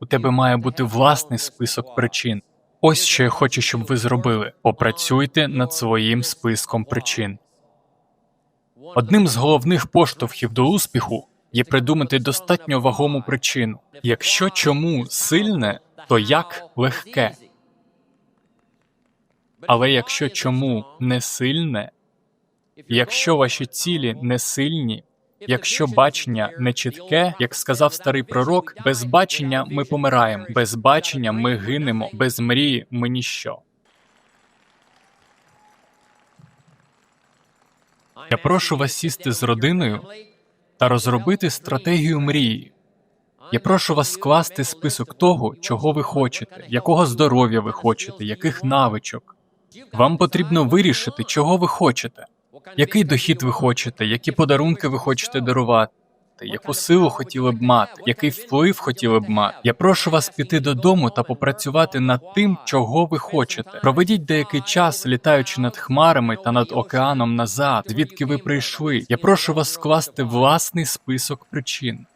У тебе має бути власний список причин. Ось що я хочу, щоб ви зробили: попрацюйте над своїм списком причин. Одним з головних поштовхів до успіху є придумати достатньо вагому причину. Якщо чому сильне, то як легке. Але якщо чому не сильне, якщо ваші цілі не сильні, якщо бачення не чітке, як сказав старий пророк, без бачення ми помираємо, без бачення ми гинемо, без мрії ми ніщо. Я прошу вас сісти з родиною та розробити стратегію мрії. Я прошу вас скласти список того, чого ви хочете, якого здоров'я ви хочете, яких навичок. Вам потрібно вирішити, чого ви хочете, який дохід ви хочете, які подарунки ви хочете дарувати, яку силу хотіли б мати, який вплив хотіли б мати. Я прошу вас піти додому та попрацювати над тим, чого ви хочете. Проведіть деякий час, літаючи над хмарами та над океаном назад, звідки ви прийшли. Я прошу вас скласти власний список причин.